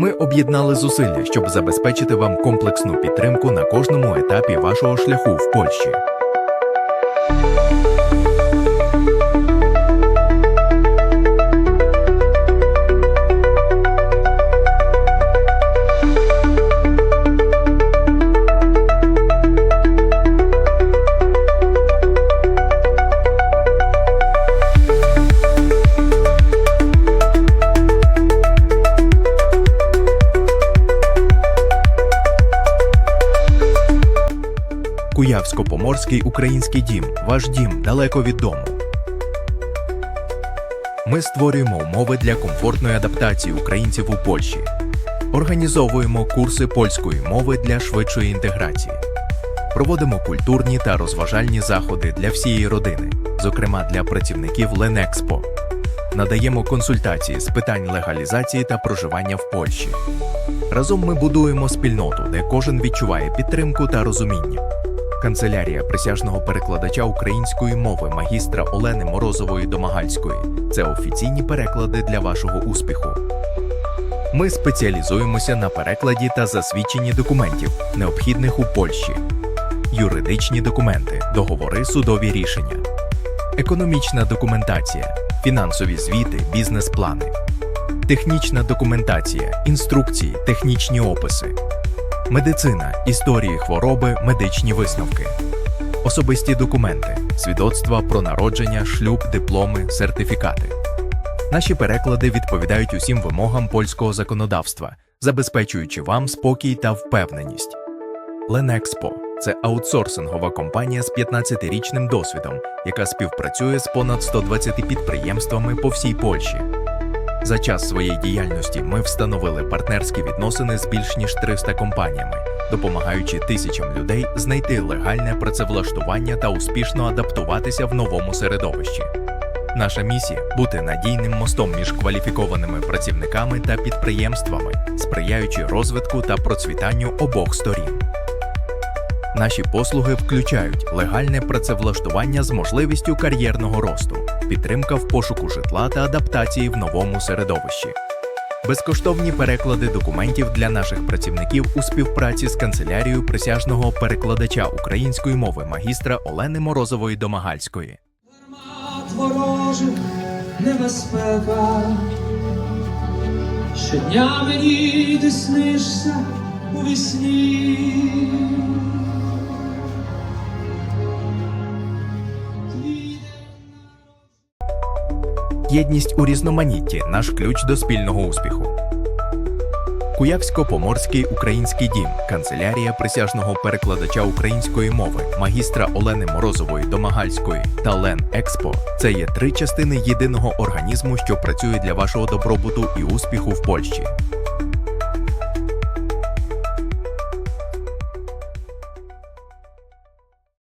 Ми об'єднали зусилля, щоб забезпечити вам комплексну підтримку на кожному етапі вашого шляху в Польщі. Куявсько-Поморський український дім. Ваш дім далеко від дому. Ми створюємо умови для комфортної адаптації українців у Польщі. Організовуємо курси польської мови для швидшої інтеграції. Проводимо культурні та розважальні заходи для всієї родини, зокрема для працівників Ленекспо. Надаємо консультації з питань легалізації та проживання в Польщі. Разом ми будуємо спільноту, де кожен відчуває підтримку та розуміння. Канцелярія присяжного перекладача української мови магістра Олени Морозової Домагальської це офіційні переклади для вашого успіху. Ми спеціалізуємося на перекладі та засвідченні документів, необхідних у Польщі, юридичні документи, договори, судові рішення, економічна документація, фінансові звіти, бізнес-плани, технічна документація, інструкції, технічні описи. Медицина, історії хвороби, медичні висновки, особисті документи, свідоцтва про народження, шлюб, дипломи, сертифікати. Наші переклади відповідають усім вимогам польського законодавства, забезпечуючи вам спокій та впевненість. Ленекспо це аутсорсингова компанія з 15-річним досвідом, яка співпрацює з понад 120 підприємствами по всій Польщі. За час своєї діяльності ми встановили партнерські відносини з більш ніж 300 компаніями, допомагаючи тисячам людей знайти легальне працевлаштування та успішно адаптуватися в новому середовищі. Наша місія бути надійним мостом між кваліфікованими працівниками та підприємствами, сприяючи розвитку та процвітанню обох сторін. Наші послуги включають легальне працевлаштування з можливістю кар'єрного росту, підтримка в пошуку житла та адаптації в новому середовищі, безкоштовні переклади документів для наших працівників у співпраці з канцелярією присяжного перекладача української мови магістра Олени Морозової Домагальської. Ворожих небезпека. Щодня мені ти снишся у вісні. Єдність у різноманітті наш ключ до спільного успіху. Куявсько-Поморський український дім, канцелярія присяжного перекладача української мови, магістра Олени Морозової Домагальської та Лен Експо це є три частини єдиного організму, що працює для вашого добробуту і успіху в Польщі.